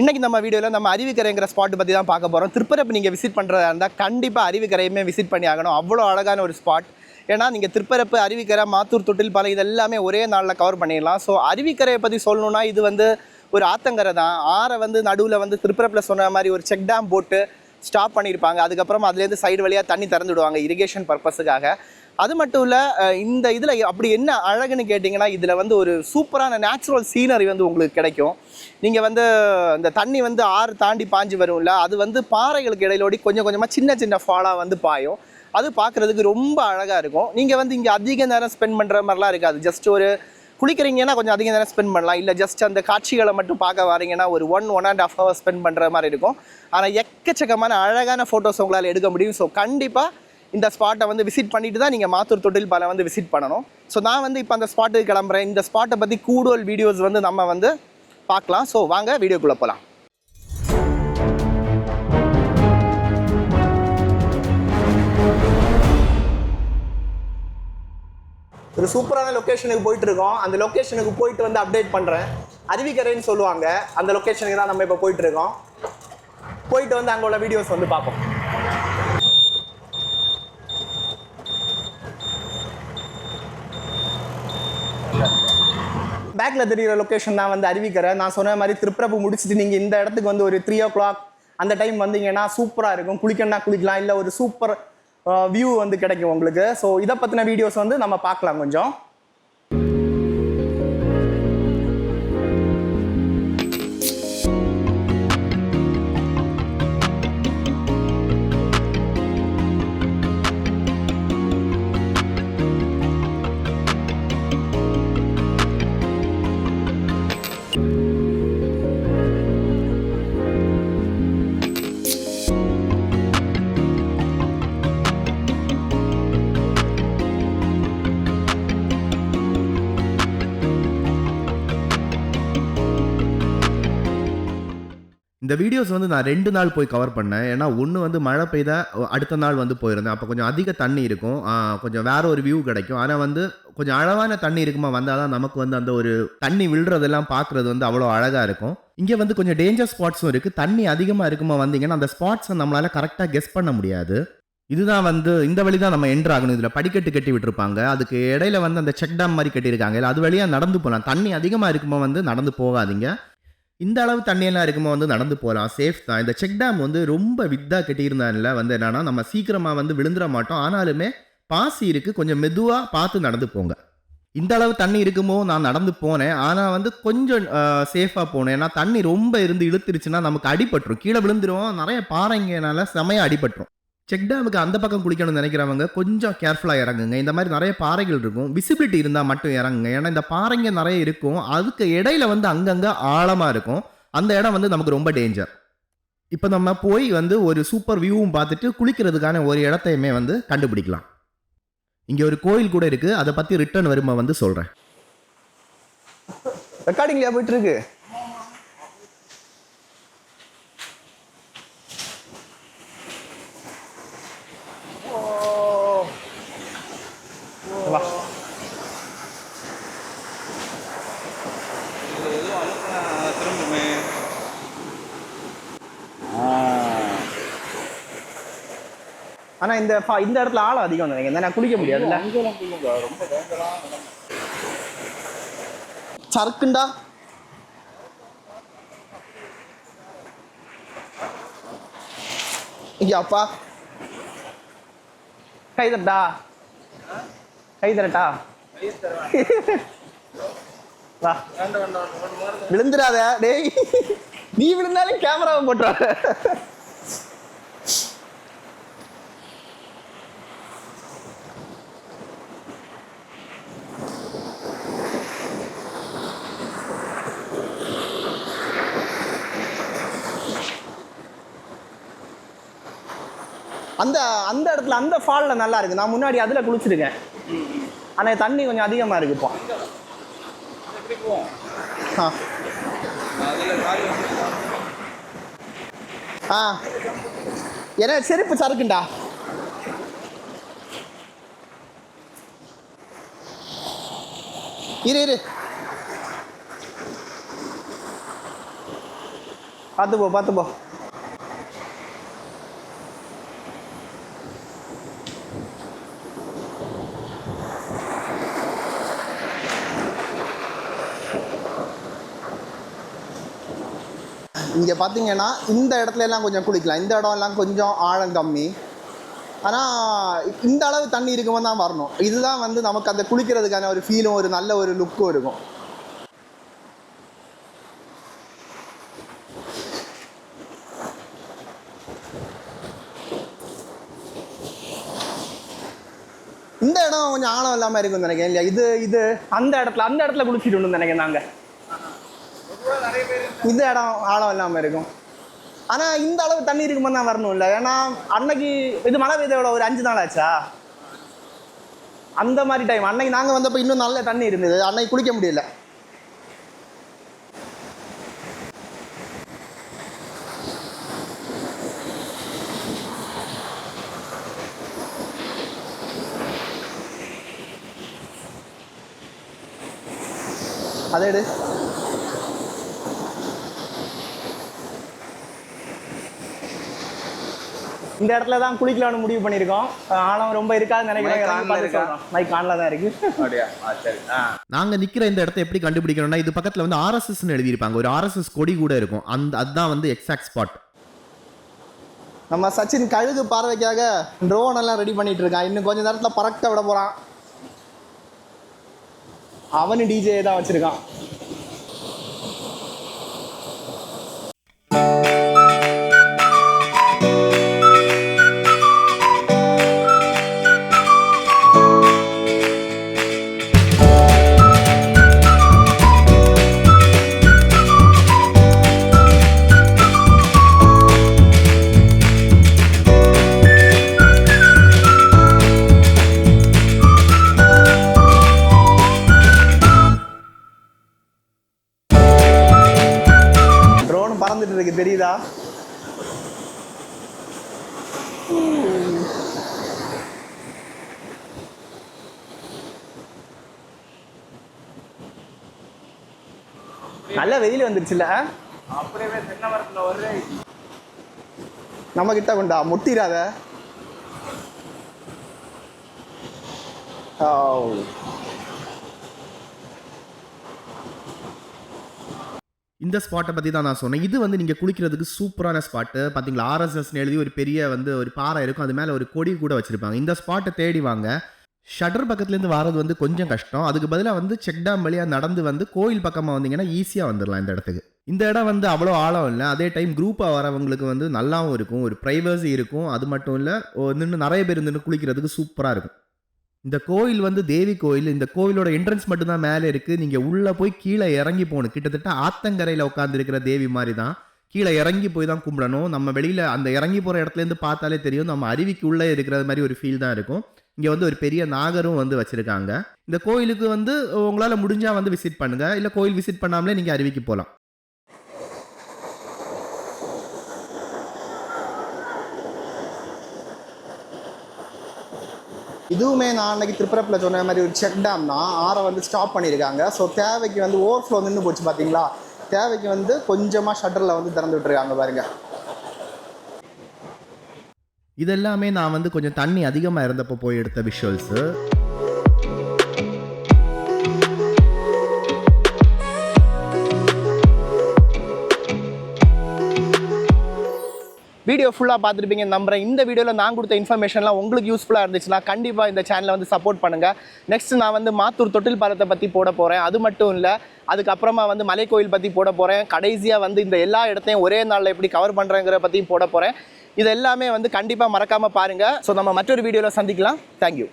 இன்றைக்கி நம்ம வீடியோவில் நம்ம அருவிக்கரைங்கிற ஸ்பாட் பற்றி தான் பார்க்க போகிறோம் திருப்பரப்பு நீங்கள் விசிட் பண்ணுறதா இருந்தால் கண்டிப்பாக அருவிக்கரையுமே விசிட் பண்ணி ஆகணும். அவ்வளோ அழகான ஒரு ஸ்பாட் ஏன்னா நீங்கள் திருப்பரப்பு அருவிக்கரை மாத்தூர் தொட்டில் பல இது எல்லாமே ஒரே நாளில் கவர் பண்ணிடலாம். ஸோ அருவிக்கரையை பற்றி சொல்லணுன்னா இது வந்து ஒரு ஆத்தங்கரை தான். ஆறை வந்து நடுவில் வந்து திருப்பரப்பில் சொன்ன மாதிரி ஒரு செக் டேம் போட்டு ஸ்டாப் பண்ணியிருப்பாங்க அதுக்கப்புறம் அதுலேருந்து சைடு வழியாக தண்ணி திறந்து விடுவாங்க இரிகேஷன் பர்பஸுக்காக அது மட்டும் இல்லை இந்த இதில் அப்படி என்ன அழகுன்னு கேட்டிங்கன்னா இதில் வந்து ஒரு சூப்பரான நேச்சுரல் சீனரி வந்து உங்களுக்கு கிடைக்கும். நீங்கள் வந்து இந்த தண்ணி வந்து ஆறு தாண்டி பாஞ்சு வரும்ல அது வந்து பாறைகளுக்கு இடையிலோடி கொஞ்சம் கொஞ்சமாக சின்ன சின்ன ஃபாலாக வந்து பாயும். அது பார்க்குறதுக்கு ரொம்ப அழகாக இருக்கும். நீங்கள் வந்து இங்கே அதிக நேரம் ஸ்பெண்ட் பண்ணுற மாதிரிலாம் இருக்காது. ஜஸ்ட் ஒரு குளிக்கிறீங்கன்னா கொஞ்சம் அதிக நேரம் ஸ்பெண்ட் பண்ணலாம். இல்லை ஜஸ்ட் அந்த காட்சிகளை மட்டும் பார்க்க வரீங்கன்னா ஒரு one one and half hour spend பண்ணுற மாதிரி இருக்கும். ஆனால் எக்கச்சக்கமான அழகான ஃபோட்டோஸ் உங்களால் எடுக்க முடியும். ஸோ கண்டிப்பாக இந்த ஸ்பாட்டை வந்து விசிட் பண்ணிட்டு தான் நீங்கள் மாத்தூர் தொட்டில் பாலம் வந்து விசிட் பண்ணணும். ஸோ நான் வந்து இப்போ அந்த ஸ்பாட்டுக்கு கிளம்புறேன். இந்த ஸ்பாட்டை பற்றி கூடுதல் வீடியோஸ் வந்து நம்ம வந்து பார்க்கலாம். ஸோ வாங்க வீடியோக்குள்ளே போகலாம் ஒரு சூப்பரான லொக்கேஷனுக்கு போயிட்டு இருக்கோம் அந்த லொக்கேஷனுக்கு போயிட்டு வந்து அப்டேட் பண்ணுறேன் அருவிக்கரைன்னு சொல்லுவாங்க. அந்த லொக்கேஷனுக்கு தான் நம்ம இப்போ போயிட்டு இருக்கோம் போயிட்டு வந்து அங்கே உள்ள வீடியோஸ் வந்து பார்ப்போம். பேக்கில் தெரிகிற லொக்கேஷன் தான் வந்து அருவிக்கரை நான் சொன்ன மாதிரி திருப்பரப்பு முடிச்சுட்டு நீங்கள் இந்த இடத்துக்கு வந்து ஒரு த்ரீ ஓ கிளாக் அந்த டைம் வந்தீங்கன்னா சூப்பராக இருக்கும். குளிக்கணும்னா குளிக்கலாம். இல்லை ஒரு சூப்பர் வியூ வந்து கிடைக்கும் உங்களுக்கு. ஸோ இதை பற்றின வீடியோஸ் வந்து நம்ம பார்க்கலாம் கொஞ்சம். இந்த வீடியோஸ் வந்து நான் ரெண்டு நாள் போய் கவர் பண்ணேன். ஏன்னா ஒன்று வந்து மழை பெய்தா அடுத்த நாள் வந்து போயிருந்தேன். அப்போ கொஞ்சம் அதிக தண்ணி இருக்கும். கொஞ்சம் வேற ஒரு வியூ கிடைக்கும். ஆனால் வந்து கொஞ்சம் அளவான தண்ணி இருக்குமா வந்தால் தான் நமக்கு வந்து அந்த ஒரு தண்ணி விழுறதெல்லாம் பார்க்குறது வந்து அவ்வளோ அழகாக இருக்கும். இங்கே வந்து கொஞ்சம் டேஞ்சர் ஸ்பாட்ஸும் இருக்குது தண்ணி அதிகமாக இருக்குமா வந்தீங்கன்னா அந்த ஸ்பாட்ஸை நம்மளால் கரெக்டாக கெஸ் பண்ண முடியாது. இதுதான் வந்து இந்த வழி தான் நம்ம என்ட்ரு ஆகணும். இதில் படிக்கட்டு கட்டி விட்டுருப்பாங்க. அதுக்கு இடையில வந்து அந்த செக் டேம் மாதிரி கட்டியிருக்காங்க. இல்லை அது வழியாக நடந்து போகலாம் தண்ணி அதிகமாக இருக்குமா வந்து நடந்து போகாதீங்க. இந்த அளவு தண்ணியெல்லாம் இருக்குமோ வந்து நடந்து போகலாம் சேஃப் தான். இந்த செக் டேம் வந்து ரொம்ப வித்தாக கட்டியிருந்தான்ல வந்து என்னன்னா நம்ம சீக்கிரமாக வந்து விழுந்துட மாட்டோம். ஆனாலுமே பாசி இருக்குது கொஞ்சம் மெதுவாக பார்த்து நடந்து போங்க. இந்த அளவு தண்ணி இருக்குமோ நான் நடந்து போனேன். ஆனால் வந்து கொஞ்சம் சேஃபாக போனேன். ஏன்னா தண்ணி ரொம்ப இருந்து இழுத்துருச்சுன்னா நமக்கு அடிபட்டுரும். கீழே விழுந்துருவோம் நிறைய பாறைங்கனால செமையாக அடிபட்டுரும். செக் டேமுக்கு அந்த பக்கம் குளிக்கணும்னு நினைக்கிறவங்க கொஞ்சம் கேர்ஃபுல்லாக இறங்குங்க. இந்த மாதிரி நிறைய பாறைகள் இருக்கும். விசிபிலிட்டி இருந்தால் மட்டும் இறங்குங்க. ஏன்னா இந்த பாறைங்க நிறைய இருக்கும். அதுக்கு இடையில வந்து அங்கங்கே ஆழமாக இருக்கும். அந்த இடம் வந்து நமக்கு ரொம்ப டேஞ்சர் இப்போ நம்ம போய் வந்து ஒரு சூப்பர் வியூவும் பார்த்துட்டு குளிக்கிறதுக்கான ஒரு இடத்தையுமே வந்து கண்டுபிடிக்கலாம். இங்கே ஒரு கோயில் கூட இருக்குது அதை பற்றி ரிட்டர்ன் வருமா வந்து சொல்கிறேன் ரெக்கார்டிங்லையா போயிட்டுருக்கு இருக்கு வா. திரும்புமே ஆனா இந்த இந்த இடத்துல ஆழம் அதிகம் நினைக்கிறேன். நான் குளிக்க முடியாதுல்ல? சறுக்குண்டா. இங்க அப்பா கை தட்டா? கை தரட்டா? வா. விழுந்துடாத டேய். நீ விழுந்தாலும் கேமராவை போட்டுறாத. அந்த அந்த இடத்துல அந்த ஃபாலில் நல்லா இருக்குது நான் முன்னாடி அதில் குளிச்சிருக்கேன். ஆனால் தண்ணி கொஞ்சம் அதிகமாக இருக்கு இப்போ. ஆ. ஆ. ஏன்னா செருப்பு சறுக்குண்டா? இரு இரு. பார்த்து போ பார்த்து போ. இங்கே பார்த்தீங்கன்னா இந்த இடத்துல எல்லாம் கொஞ்சம் குளிக்கலாம். இந்த இடம் எல்லாம் கொஞ்சம் ஆழம் கம்மி. ஆனால் இந்த அளவு தண்ணி இருக்கும்போது தான் வரணும். இதுதான் வந்து நமக்கு அந்த குளிக்கிறதுக்கான ஒரு ஃபீலும் ஒரு நல்ல ஒரு லுக்கும் இருக்கும். இந்த இடம் கொஞ்சம் ஆழம் இல்லாமல் இருக்கும்னு நினைக்கிறேன் இல்லையா? இது இது அந்த இடத்துல அந்த இடத்துல குளிச்சுட்டு நினைக்கிறேன் நாங்கள் இந்த இடம் ஆழம் இல்லாமல் இருக்கும். ஆனால் இந்த அளவு தண்ணி இருக்கும்போது தான் வரணும் இல்லை. ஏன்னா அன்னைக்கு இது மழை பெய்தோட ஒரு அஞ்சு நாள் ஆச்சா? அந்த மாதிரி டைம் அன்னைக்கு நாங்கள் வந்தப்போ இன்னும் நல்ல தண்ணி இருந்தது. அன்னைக்கு குளிக்க முடியல. அதே இந்த இடத்துல தான் குளிக்கலாம்னு முடிவு பண்ணியிருக்கோம். ஆழம் ரொம்ப இருக்காதுன்னு நினைக்கிறேன். on ல பார்த்து இருக்கா? சொல்றோம். mic on ல தான் இருக்கு. அப்படியா? ஆ சரி. ஆ. நாங்க நிக்கிற இந்த இடத்த எப்படி கண்டுபிடிக்கணும்னா இது பக்கத்துல வந்து ஆர்எஸ்எஸ்னு எழுதியிருப்பாங்க. ஒரு ஆர்எஸ்எஸ் கொடி கூட இருக்கும். அந்த அதுதான் வந்து எக்ஸாக்ட் ஸ்பாட் நம்ம சச்சின் கழுகு பார்வைக்காக ட்ரோன் எல்லாம் ரெடி பண்ணிட்டு இருக்கான். இன்னும் கொஞ்ச நேரத்தில் பறக்க விட போறான். அவனு டிஜே தான் வச்சிருக்கான். நல்ல வெயில் வந்துருச்சுல்ல? அப்படியே தென்னை மரத்தில் ஒரு நம்ம கிட்ட கொண்டா? முட்டிராத ஓ. இந்த ஸ்பாட்டை பற்றி தான் நான் சொன்னேன். இது வந்து நீங்கள் குளிக்கிறதுக்கு சூப்பரான ஸ்பாட்டு பார்த்தீங்களா ஆர்எஸ்எஸ்னு எழுதி ஒரு பெரிய வந்து ஒரு பாறை இருக்கும். அது மேலே ஒரு கொடி கூட வச்சுருப்பாங்க. இந்த ஸ்பாட்டை தேடி வாங்க. ஷட்டர் பக்கத்துலேருந்து வரது வந்து கொஞ்சம் கஷ்டம். அதுக்கு பதிலாக வந்து செக் டேம் வழியாக நடந்து வந்து கோயில் பக்கமாக வந்தீங்கன்னா ஈஸியாக வந்துடலாம் இந்த இடத்துக்கு. இந்த இடம் வந்து அவ்வளோ ஆழம் இல்லை. அதே டைம் குரூப்பாக வரவங்களுக்கு வந்து நல்லாவும் இருக்கும். ஒரு ப்ரைவசி இருக்கும். அது மட்டும் இல்லை நின்று நிறைய பேர் நின்று குளிக்கிறதுக்கு சூப்பராக இருக்கும். இந்த கோயில் வந்து தேவி கோயில். இந்த கோயிலோட என்ட்ரன்ஸ் மட்டும்தான் மேலே இருக்குது நீங்கள் உள்ளே போய் கீழே இறங்கி போகணும். கிட்டத்தட்ட ஆத்தங்கரையில் உட்காந்துருக்கிற தேவி மாதிரி தான். கீழே இறங்கி போய் தான் கும்பிடணும். நம்ம வெளியில் அந்த இறங்கி போகிற இடத்துலேருந்து பார்த்தாலே தெரியும். நம்ம அருவிக்கு உள்ளே இருக்கிற மாதிரி ஒரு ஃபீல் தான் இருக்கும். இங்கே வந்து ஒரு பெரிய நாகரும் வந்து வச்சுருக்காங்க. இந்த கோயிலுக்கு வந்து உங்களால் முடிஞ்சால் வந்து விசிட் பண்ணுங்கள் இல்லை கோயில் விசிட் பண்ணாமலே நீங்கள் அருவிக்கு போகலாம் இதுவுமே நான் அன்னைக்கு திருப்பரப்பில் சொன்ன மாதிரி ஒரு செக் டேம் தான். ஆறை வந்து ஸ்டாப் பண்ணியிருக்காங்க ஸோ தேவைக்கு வந்து ஓவர்ஃப்ளோ நின்று போச்சு பார்த்தீங்களா தேவைக்கு வந்து கொஞ்சமாக ஷட்டரில் வந்து திறந்து விட்டுருக்காங்க பாருங்கள் இதெல்லாமே நான் வந்து கொஞ்சம் தண்ணி அதிகமாக இருந்தப்போ போய் எடுத்த விஷுவல்ஸு வீடியோ ஃபுல்லாக பார்த்துருப்பீங்க நம்புறேன். இந்த வீடியோவில் நான் கொடுத்த இன்ஃபர்மேஷன்லாம் உங்களுக்கு யூஸ்ஃபுல்லாக இருந்துச்சுன்னா கண்டிப்பாக இந்த சேனலை வந்து சப்போர்ட் பண்ணுங்கள் நெக்ஸ்ட் நான் வந்து மாத்தூர் தொட்டில் பாலத்தை பற்றி போட போகிறேன் அது மட்டும் இல்லை அதுக்கப்புறமா வந்து மலை கோயில் பற்றி போட போகிறேன் கடைசியாக வந்து இந்த எல்லா இடத்தையும் ஒரே நாளில் எப்படி கவர் பண்ணுறேங்கிற பற்றியும் போட போகிறேன் இது எல்லாமே வந்து கண்டிப்பாக மறக்காமல் பாருங்கள் ஸோ நம்ம மற்றொரு வீடியோவில் சந்திக்கலாம். தேங்க்யூ